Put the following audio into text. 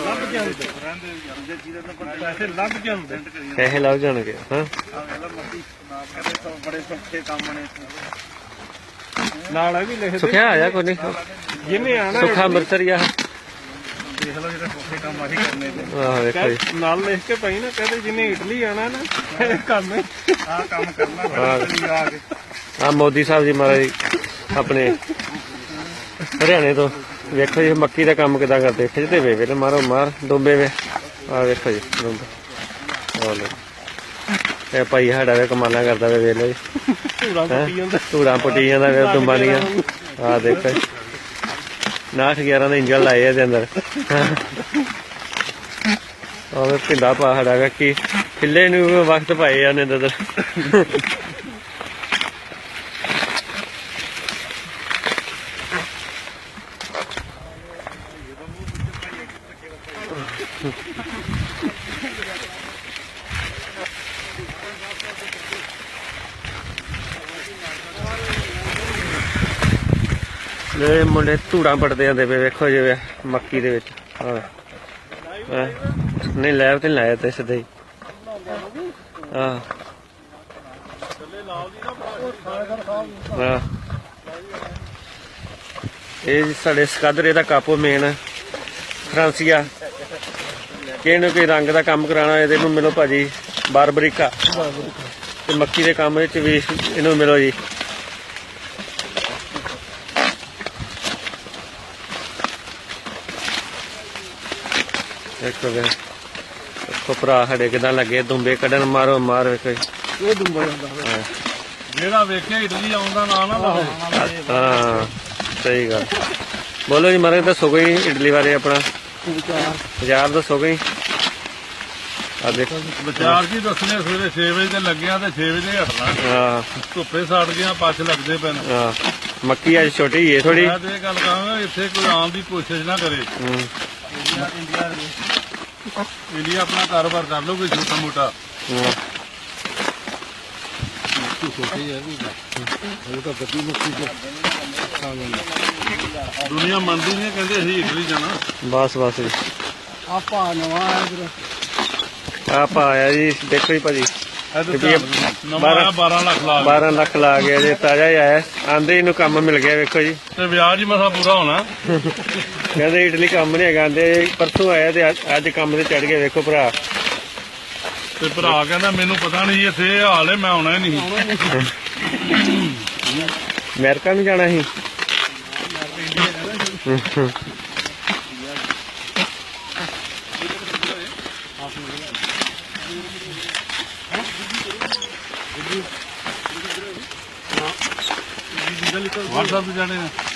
ਜਾਂਦੇ ਪੈਸੇ ਲੱਗ ਜਾਂਦੇ ਪੈਸੇ ਲੱਗ ਜਾਣਗੇ ਹਾਂ। ਬੜੇ ਸੌਖੇ ਕੰਮ ਨੇ ਨਾਲ ਇਹ ਵੀ ਲਿਖ ਸੁਖਿਆ ਆਇਆ ਕੋਈ ਨਹੀਂ? ਜਿਹਨੇ ਆਣਾ ਸੁਖਾ ਅੰਮ੍ਰਿਤਸਰ ਆ। ਦੇਖ ਲਓ ਜਿਹੜੇ ਸੌਖੇ ਕੰਮ ਆਹੀ ਕਰਨੇ ਨੇ। ਆਹ ਵੇਖੋ ਜੀ। ਕਹਿ- ਨਾਲ ਲਿਖ ਕੇ ਪਈ ਨਾ ਕਹਿੰਦੇ ਜਿਹਨੇ ਇਟਲੀ ਆਣਾ ਨਾ ਇਹ ਕੰਮ ਆ ਕੰਮ ਕਰਨਾ ਆ ਮੋਦੀ ਸਾਹਿਬ ਜੀ ਮਹਾਰਾਜ ਜੀ ਆਪਣੇ ਹਰਿਆਣੇ ਤੋਂ। ਵੇਖੋ ਜੀ ਮੱਕੀ ਦਾ ਕੰਮ ਕਿਦਾਂ ਕਰਦੇ। ਖਿੱਚਦੇ ਵੇ ਵੇਲੇ ਮਾਰੋ ਮਾਰ ਡੋਬੇ ਵੇ। ਆ ਵੇਖੋ ਜੀ ਡੋਬੇ। ਆ ਲੋ ਇਹ ਭਾਈ ਸਾਡਾ ਵੇ ਕਮਾਲਾਂ ਕਰਦਾ ਵੇ ਵੇਲੇ ਜੀ। ਧੂੜਾ ਪੱਟੀ ਜਾਂਦਾ। ਧੂੜਾਂ ਪੁੱਟੀ ਜਾਂਦਾ ਵੇ ਦੁੰਬਾਂ ਦੀਆਂ। ਆ ਦੇਖੋ ਜੀ। ਨਾਠ 11 ਦੇ ਇੰਜਲ ਲਾਏ ਇਹਦੇ ਅੰਦਰ। ਉਹ ਪਿੰਡਾ ਪਾ ਸਾਡਾ ਵੇ ਕੀ ਖਿੱਲੇ ਨੂੰ ਵਕਤ ਪਾਏ ਆ ਨੇ ਅੰਦਰ। ਇਹ ਮੁੰਡੇ ਧੂੜਾਂ ਪੜਦੇ ਜਾਂਦੇ ਪਏ, ਵੇਖੋ ਜਿਵੇਂ ਮੱਕੀ ਦੇ ਵਿੱਚ। ਨਹੀਂ, ਲੈਬ ਤੇ ਨੀ ਲਾਇਆ ਤੇ ਸਿੱਧਾ ਹੀ। ਹਾਂ ਇਹ ਸਾਡੇ ਸਕੱਦਰੇ ਦਾ ਕਾਪੋ ਮੇਨ ਫਰਾਂਸੀਆ। ਕਿਹਨੂੰ ਕੋਈ ਰੰਗ ਦਾ ਕੰਮ ਕਰਾਉਣਾ ਇਹਦੇ ਨੂੰ ਮਿਲੋ ਭਾਜੀ ਬਾਰਬਰੀਕਾ। ਤੇ ਮੱਕੀ ਦੇ ਕੰਮ ਵਿੱਚ ਵੀ ਇਹਨੂੰ ਮਿਲੋ ਜੀ। ਦੇਖੋ ਵੇ ਦੇਖੋ ਭਰਾ ਸਾਡੇ ਕਿਦਾਂ ਲੱਗੇ? ਦੁੰਬੇ ਕੱਢਣ ਮਾਰੋ ਮਾਰ ਵੇਖੋ। ਇਹ ਦੁੰਬਾ ਜਾਂਦਾ। ਜਿਹੜਾ ਵੇਖਿਆ ਇਟਲੀ ਆਉਂਦਾ ਨਾ ਨਾ ਹਾਂ ਸਹੀ ਗੱਲ। ਬੋਲੋ ਜੀ ਮਾਰੇ ਦੱਸੋ ਕੋਈ ਇਡਲੀ ਬਾਰੇ ਆਪਣਾ। ਬਾਜ਼ਾਰ ਦੱਸੋ ਕੋਈ ਆ ਦੇਖੋ। ਵਿਚਾਰ ਜੀ ਦੱਸਣੇ ਸਵੇਰੇ 6 ਵਜੇ ਤੇ ਲੱਗਿਆ ਤੇ 6 ਵਜੇ ਹਟਣਾ। ਹਾਂ ਧੁੱਪੇ ਸੜ ਗਿਆ ਪੱਛ ਲੱਗਦੇ ਪੈਣ ਹਾਂ ਮੱਕੀ ਅੱਜ ਛੋਟੀ ਹੈ ਥੋੜੀ ਮੈਂ ਤੇ ਇਹ ਗੱਲ ਕਹਾਂਗਾ ਇੱਥੇ ਕੋਈ ਆਉਣ ਦੀ ਕੋਸ਼ਿਸ਼ ਨਾ ਕਰੇ। ਇੰਡੀਆ ਆਪਣਾ ਕਾਰੋਬਾਰ ਕਰ ਲਓ ਕੋਈ ਛੋਟਾ ਮੋਟਾ। ਦੁਨੀਆ ਮੰਨਦੀ ਨਹੀਂ ਕਹਿੰਦੇ ਅਸੀਂ ਇਟਲੀ ਜਾਣਾ। ਬਸ ਬਸ ਜੀ। ਆਪਾਂ ਨਵਾਂ ਆਇਆ ਵੀਰ। ਆਪਾਂ ਆਇਆ ਜੀ ਦੇਖੋ ਜੀ ਭਾਜੀ। ਇਹਦੇ ਤੇ ਵੀ ਨਵਾਂ ਆਇਆ 12 ਲੱਖ ਲਾ ਕੇ। 12 ਲੱਖ ਲਾ ਗਿਆ ਜੀ ਤਾਜ਼ਾ ਹੀ ਆਇਆ। ਆਂਦੇ ਇਹਨੂੰ ਕੰਮ ਮਿਲ ਗਿਆ ਵੇਖੋ ਜੀ। ਤੇ ਵਿਆਜ ਹੀ ਮਸਾ ਪੂਰਾ ਹੋਣਾ। ਕਹਿੰਦੇ ਇਟਲੀ ਕੰਮ ਨਹੀਂ ਹੈਗਾ ਆਂਦੇ ਪਰਸੋਂ ਆਇਆ ਤੇ ਅੱਜ- ਕੰਮ ਤੇ ਚੜ ਗਏ ਵੇਖੋ ਭਰਾ। ਤੇ ਭਰਾ ਕਹਿੰਦਾ ਮੈਨੂੰ ਪਤਾ ਨਹੀਂ ਇੱਥੇ ਹਾਲ ਹੈ ਮੈਂ ਆਉਣਾ ਹੀ ਨਹੀਂ। ਅਮਰੀਕਾ ਨੂੰ ਜਾਣਾ ਸੀ? WhatsApp ਜਾਣੇ ਨੇ